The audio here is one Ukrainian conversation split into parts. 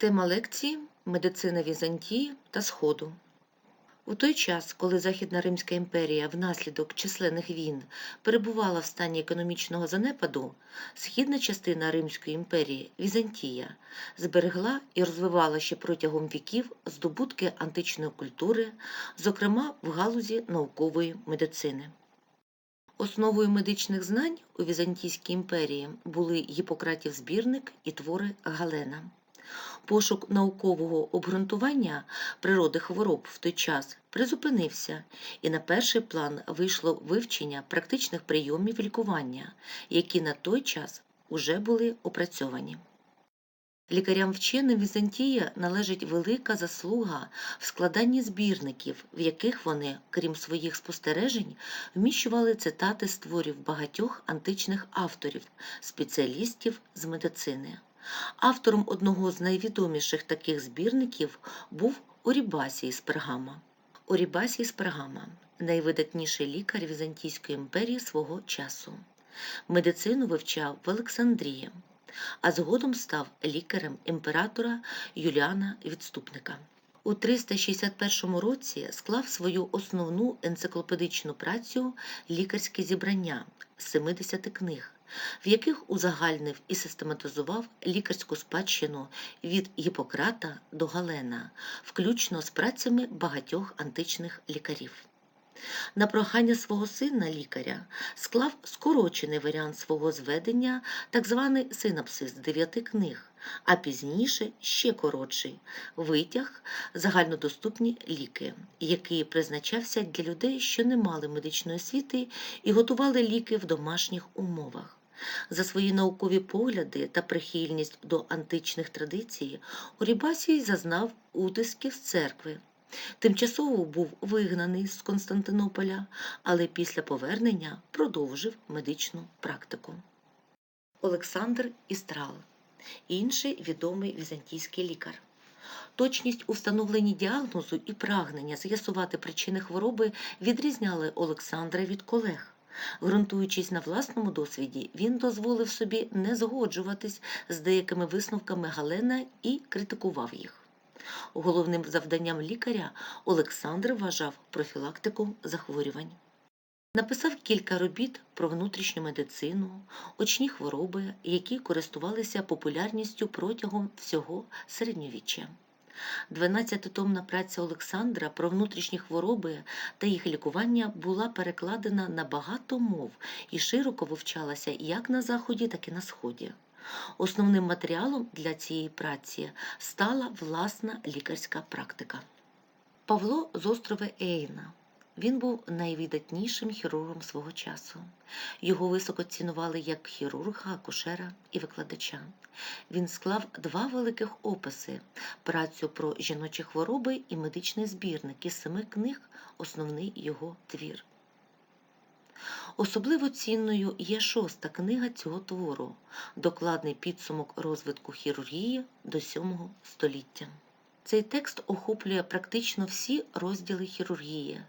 Тема лекції Медицина Візантії та Сходу. У той час, коли Західна Римська імперія внаслідок численних війн перебувала в стані економічного занепаду, східна частина Римської імперії Візантія зберегла і розвивала ще протягом віків здобутки античної культури, зокрема в галузі наукової медицини. Основою медичних знань у Візантійській імперії були Гіппократів збірник і твори Галена. Пошук наукового обґрунтування природи хвороб в той час призупинився, і на перший план вийшло вивчення практичних прийомів лікування, які на той час уже були опрацьовані. Лікарям вченим Візантія належить велика заслуга в складанні збірників, в яких вони, крім своїх спостережень, вміщували цитати з творів багатьох античних авторів, спеціалістів з медицини. Автором одного з найвідоміших таких збірників був Орібасій з Пергама. Орібасій з Пергама найвидатніший лікар Візантійської імперії свого часу. Медицину вивчав в Олександрії, а згодом став лікарем імператора Юліана Відступника. У 361 році склав свою основну енциклопедичну працю Лікарське зібрання з 70 книг, в яких узагальнив і систематизував лікарську спадщину від Гіппократа до Галена, включно з працями багатьох античних лікарів. На прохання свого сина лікаря склав скорочений варіант свого зведення, так званий синапсис дев'яти книг, а пізніше ще коротший витяг загальнодоступні ліки, який призначався для людей, що не мали медичної освіти і готували ліки в домашніх умовах. За свої наукові погляди та прихильність до античних традицій Орібасій зазнав утисків з церкви. Тимчасово був вигнаний з Константинополя, але після повернення продовжив медичну практику. Олександр Істрал, інший відомий візантійський лікар. Точність у встановленні діагнозу і прагнення з'ясувати причини хвороби відрізняли Олександра від колег. Ґрунтуючись на власному досвіді, він дозволив собі не згоджуватись з деякими висновками Галена і критикував їх. Головним завданням лікаря Олександр вважав профілактику захворювань. Написав кілька робіт про внутрішню медицину, очні хвороби, які користувалися популярністю протягом всього середньовіччя. Дванадцятитомна праця Олександра про внутрішні хвороби та їх лікування була перекладена на багато мов і широко вивчалася як на Заході, так і на Сході. Основним матеріалом для цієї праці стала власна лікарська практика. Павло з острова Ейна. Він був найвидатнішим хірургом свого часу. Його високо цінували як хірурга, акушера і викладача. Він склав два великих описи: працю про жіночі хвороби і медичний збірник із семи книг, основний його твір. Особливо цінною є шоста книга цього твору докладний підсумок розвитку хірургії до VII століття. Цей текст охоплює практично всі розділи хірургії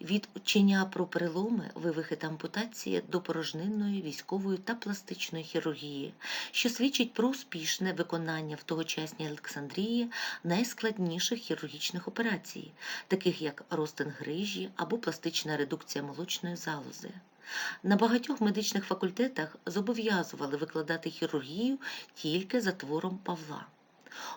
від учення про переломи, вивихи та ампутації до порожнинної, військової та пластичної хірургії, що свідчить про успішне виконання в тогочасній Олександрії найскладніших хірургічних операцій, таких як ростин грижі або пластична редукція молочної залози. На багатьох медичних факультетах зобов'язували викладати хірургію тільки за твором Павла.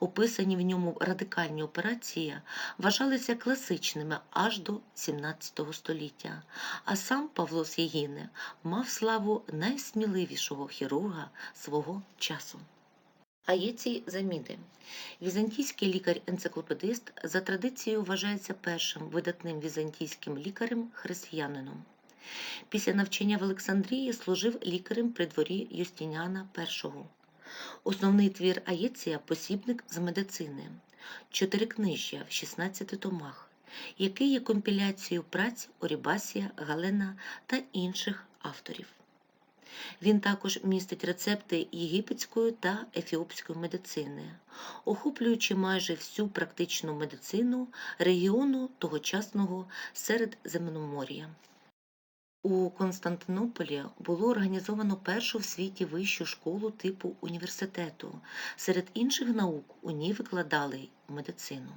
Описані в ньому радикальні операції вважалися класичними аж до XVII століття, а сам Павло Сєгіне мав славу найсміливішого хірурга свого часу. А є ці заміни. Візантійський лікар-енциклопедист за традицією вважається першим видатним візантійським лікарем-християнином. Після навчання в Олександрії служив лікарем при дворі Юстініана І. Основний твір Аєція посібник з медицини, чотирикнижжя в 16 томах, який є компіляцією праць Орібасія, Галена та інших авторів. Він також містить рецепти єгипетської та ефіопської медицини, охоплюючи майже всю практичну медицину регіону тогочасного Середземномор'я. У Константинополі було організовано першу в світі вищу школу типу університету. Серед інших наук у ній викладали медицину.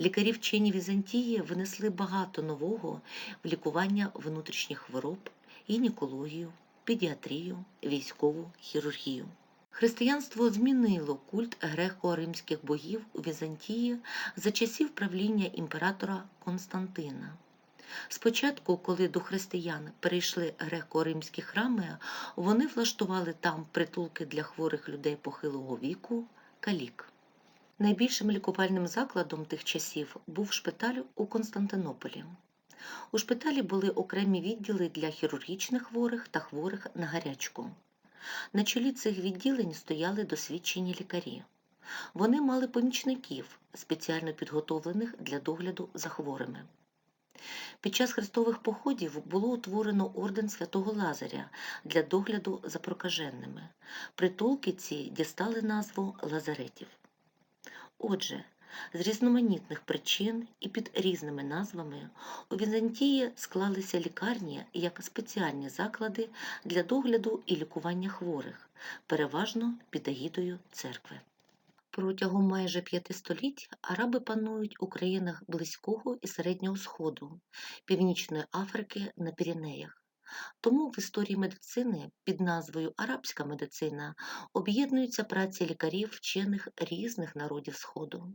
Лікарі вчені Візантії внесли багато нового в лікування внутрішніх хвороб, гінекологію, педіатрію, військову хірургію. Християнство змінило культ греко-римських богів у Візантії за часів правління імператора Константина. Спочатку, коли до християн перейшли греко-римські храми, вони влаштували там притулки для хворих людей похилого віку, калік. Найбільшим лікувальним закладом тих часів був шпиталь у Константинополі. У шпиталі були окремі відділи для хірургічних хворих та хворих на гарячку. На чолі цих відділень стояли досвідчені лікарі. Вони мали помічників, спеціально підготовлених для догляду за хворими. Під час хрестових походів було утворено орден святого Лазаря для догляду за прокаженними. Притулки ці дістали назву лазаретів. Отже, з різноманітних причин і під різними назвами у Візантії склалися лікарні як спеціальні заклади для догляду і лікування хворих, переважно під агідою церкви. Протягом майже п'яти століть араби панують у країнах Близького і Середнього Сходу, Північної Африки на Піренеях. Тому в історії медицини під назвою Арабська медицина об'єднуються праці лікарів вчених різних народів Сходу.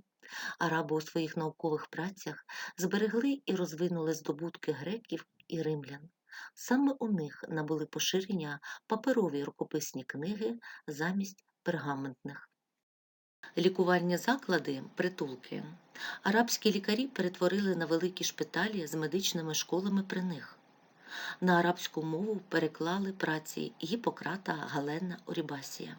Араби у своїх наукових працях зберегли і розвинули здобутки греків і римлян. Саме у них набули поширення паперові рукописні книги замість пергаментних. Лікувальні заклади, притулки, арабські лікарі перетворили на великі шпиталі з медичними школами при них. На арабську мову переклали праці Гіппократа Галена Орібасія.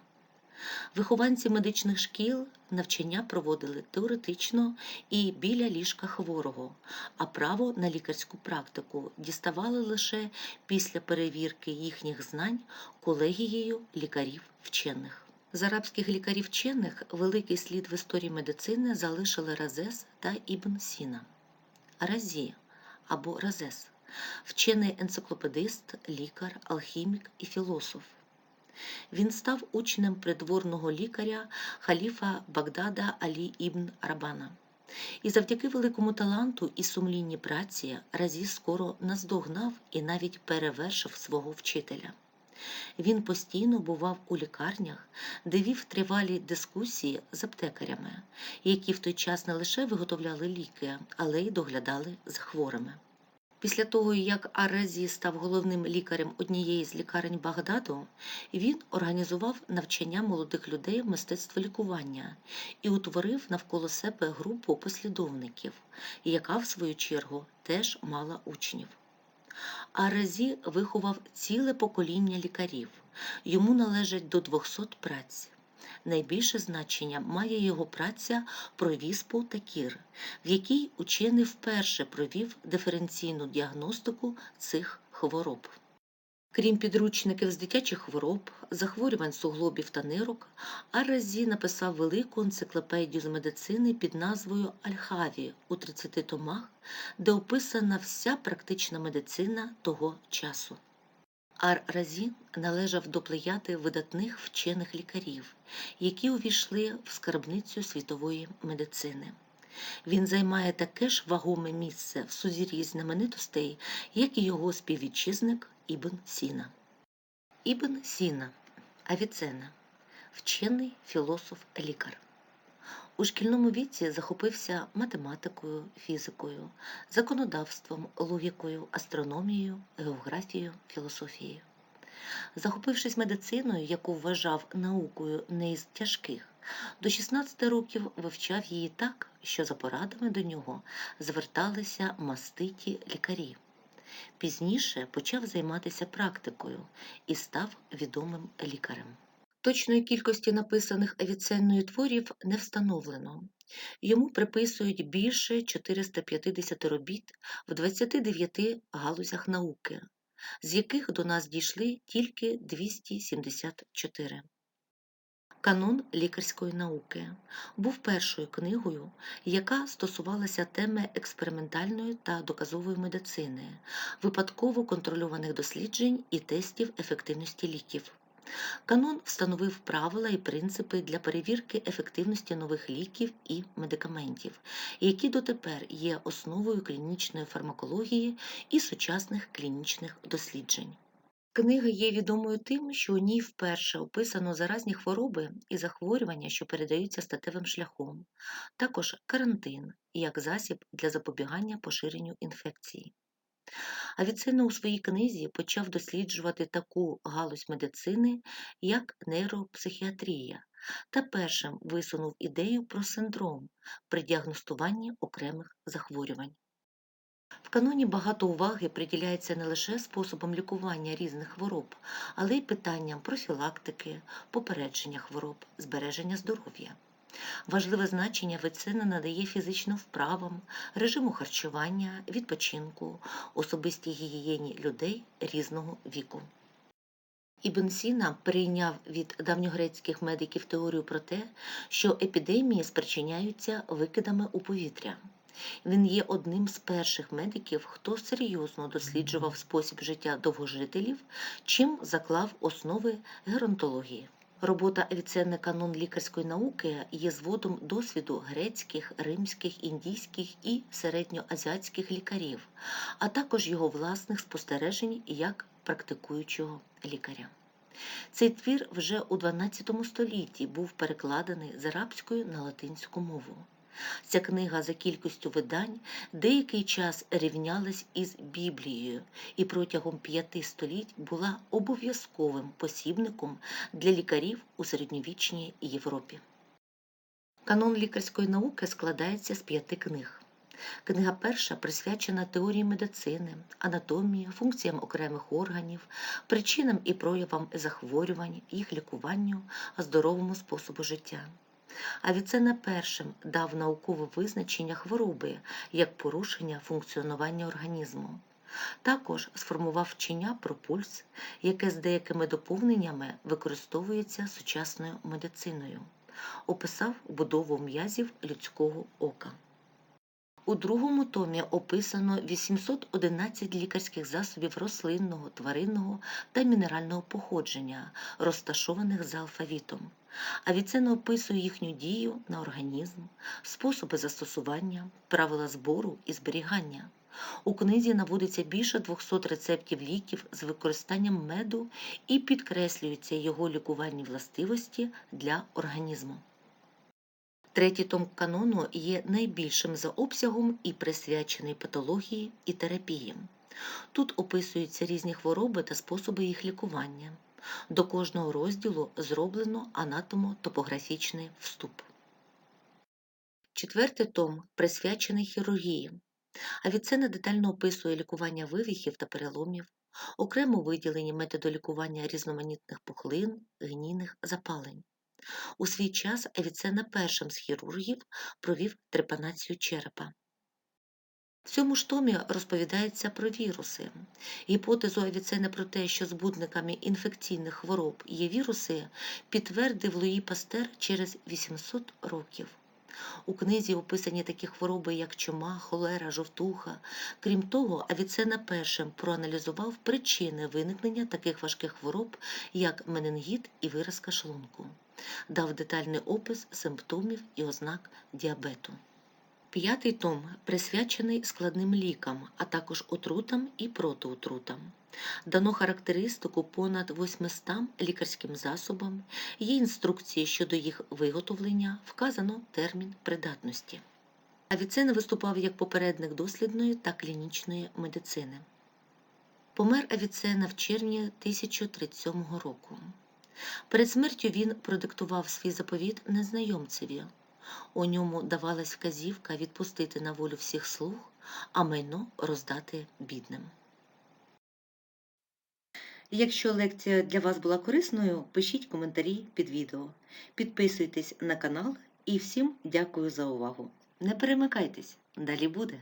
Вихованці медичних шкіл навчання проводили теоретично і біля ліжка хворого, а право на лікарську практику діставали лише після перевірки їхніх знань колегією лікарів вчених. З арабських лікарів вчених великий слід в історії медицини залишили Разес та Ібн Сіна. Разі або Разес вчений енциклопедист, лікар, алхімік і філософ. Він став учнем придворного лікаря халіфа Багдада Алі Ібн Рабана. І завдяки великому таланту і сумлінній праці Разі скоро наздогнав і навіть перевершив свого вчителя. Він постійно бував у лікарнях, де вів тривалі дискусії з аптекарями, які в той час не лише виготовляли ліки, але й доглядали за хворими. Після того, як Арезі став головним лікарем однієї з лікарень Багдаду, він організував навчання молодих людей в мистецтво лікування і утворив навколо себе групу послідовників, яка, в свою чергу, теж мала учнів. Арезі виховав ціле покоління лікарів, йому належать до 200 праць. Найбільше значення має його праця про віспу та кір, в якій учений вперше провів диференційну діагностику цих хвороб. Крім підручників з дитячих хвороб, захворювань суглобів та нирок, Арразі написав велику енциклопедію з медицини під назвою Альхаві у 30 томах, де описана вся практична медицина того часу. Ар-Разі належав до плеяди видатних вчених лікарів, які увійшли в скарбницю світової медицини. Він займає таке ж вагоме місце в сузір'ї знаменитостей, як і його співвітчизник Ібн Сіна. Ібн Сіна Авіцена вчений філософ лікар. У шкільному віці захопився математикою, фізикою, законодавством, логікою, астрономією, географією, філософією. Захопившись медициною, яку вважав наукою не із тяжких, до 16 років вивчав її так, що за порадами до нього зверталися маститі лікарі. Пізніше почав займатися практикою і став відомим лікарем. Точної кількості написаних авіценною творів не встановлено. Йому приписують більше 450 робіт в 29 галузях науки, з яких до нас дійшли тільки 274. Канон лікарської науки був першою книгою, яка стосувалася теми експериментальної та доказової медицини, випадково контрольованих досліджень і тестів ефективності ліків. Канон встановив правила і принципи для перевірки ефективності нових ліків і медикаментів, які дотепер є основою клінічної фармакології і сучасних клінічних досліджень. Книга є відомою тим, що у ній вперше описано заразні хвороби і захворювання, що передаються статевим шляхом, також карантин як засіб для запобігання поширенню інфекції. Авіценна у своїй книзі почав досліджувати таку галузь медицини, як нейропсихіатрія, та першим висунув ідею про синдром при діагностуванні окремих захворювань. В каноні багато уваги приділяється не лише способам лікування різних хвороб, але й питанням профілактики, попередження хвороб, збереження здоров'я. Важливе значення Авіценна надає фізичним вправам, режиму харчування, відпочинку, особистій гігієні людей різного віку. Ібн Сіна прийняв від давньогрецьких медиків теорію про те, що епідемії спричиняються викидами у повітря. Він є одним з перших медиків, хто серйозно досліджував спосіб життя довгожителів, чим заклав основи геронтології. Робота Авіценна канон лікарської науки є зводом досвіду грецьких, римських, індійських і середньоазіатських лікарів, а також його власних спостережень як практикуючого лікаря. Цей твір вже у XII столітті був перекладений з арабської на латинську мову. Ця книга за кількістю видань деякий час рівнялась із Біблією і протягом п'яти століть була обов'язковим посібником для лікарів у середньовічній Європі. Канон лікарської науки складається з п'яти книг. Книга перша присвячена теорії медицини, анатомії, функціям окремих органів, причинам і проявам захворювань, їх лікуванню, здоровому способу життя. Авіценна першим дав наукове визначення хвороби як порушення функціонування організму. Також сформував вчення про пульс, яке з деякими доповненнями використовується сучасною медициною, описав будову м'язів людського ока. У другому томі описано 811 лікарських засобів рослинного, тваринного та мінерального походження, розташованих за алфавітом. Авіценна описує їхню дію на організм, способи застосування, правила збору і зберігання. У книзі наводиться більше 200 рецептів ліків з використанням меду і підкреслюються його лікувальні властивості для організму. Третій том канону є найбільшим за обсягом і присвячений патології і терапії. Тут описуються різні хвороби та способи їх лікування. До кожного розділу зроблено анатомо-топографічний вступ. Четвертий том присвячений хірургії. Авіцена детально описує лікування вивіхів та переломів, окремо виділені методи лікування різноманітних пухлин, гнійних запалень. У свій час Авіцена першим з хірургів провів трепанацію черепа. В цьому ж томі розповідається про віруси. Гіпотезу Авіцена про те, що збудниками інфекційних хвороб є віруси, підтвердив Луї Пастер через 800 років. У книзі описані такі хвороби, як чума, холера, жовтуха. Крім того, Авіцена першим проаналізував причини виникнення таких важких хвороб, як менингіт і виразка шлунку, дав детальний опис симптомів і ознак діабету. П'ятий том присвячений складним лікам, а також отрутам і протиотрутам. Дано характеристику понад 800 лікарським засобам, є інструкції щодо їх виготовлення, вказано термін придатності. Авіцена виступав як попередник дослідної та клінічної медицини. Помер Авіцена в червні 1037 року. Перед смертю він продиктував свій заповіт незнайомцеві. У ньому давалась вказівка відпустити на волю всіх слуг, а майно роздати бідним. Якщо лекція для вас була корисною, пишіть коментарі під відео. Підписуйтесь на канал і всім дякую за увагу. Не перемикайтесь, далі буде.